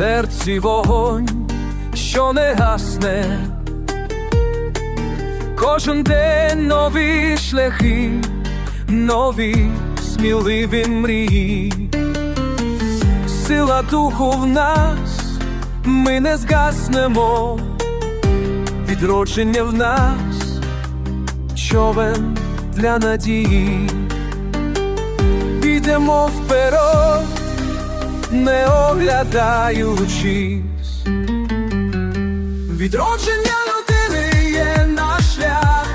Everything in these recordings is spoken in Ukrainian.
серці вогонь, що не гасне. Кожен день нові шляхи, нові сміливі мрії. Сила духу в нас, ми не згаснемо, відродження в нас, човен для надії. Підемо вперед, не оглядаючись. Відродження людини є наш шлях.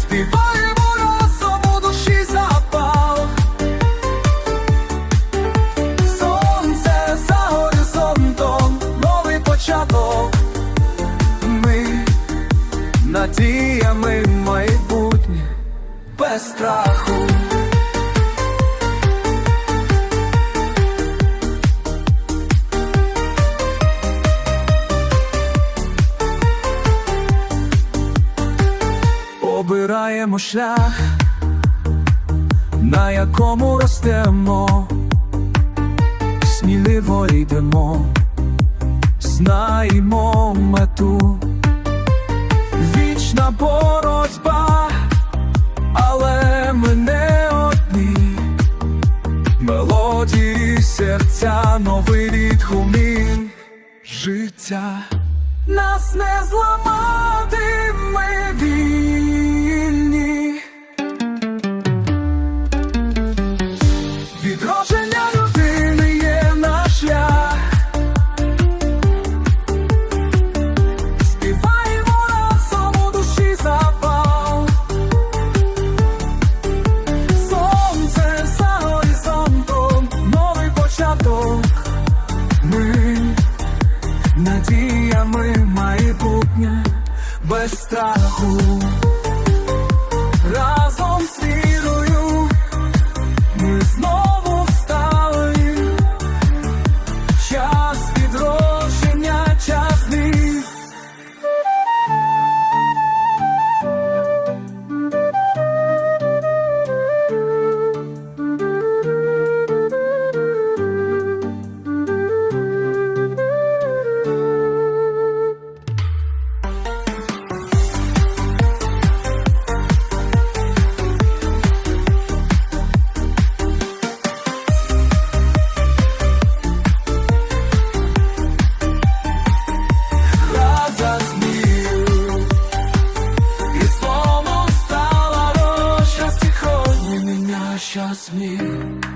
Співаємо разом у душі запал. Сонце за горизонтом, новий початок. Ми надіями майбутнє без страху. Обираємо шлях, на якому ростемо, сміливо йдемо, знаємо мету, вічна боротьба, але ми не одні, мелодії серця, новий відгумін життя. Нас не зламати, майбутнє без страху. Trust me.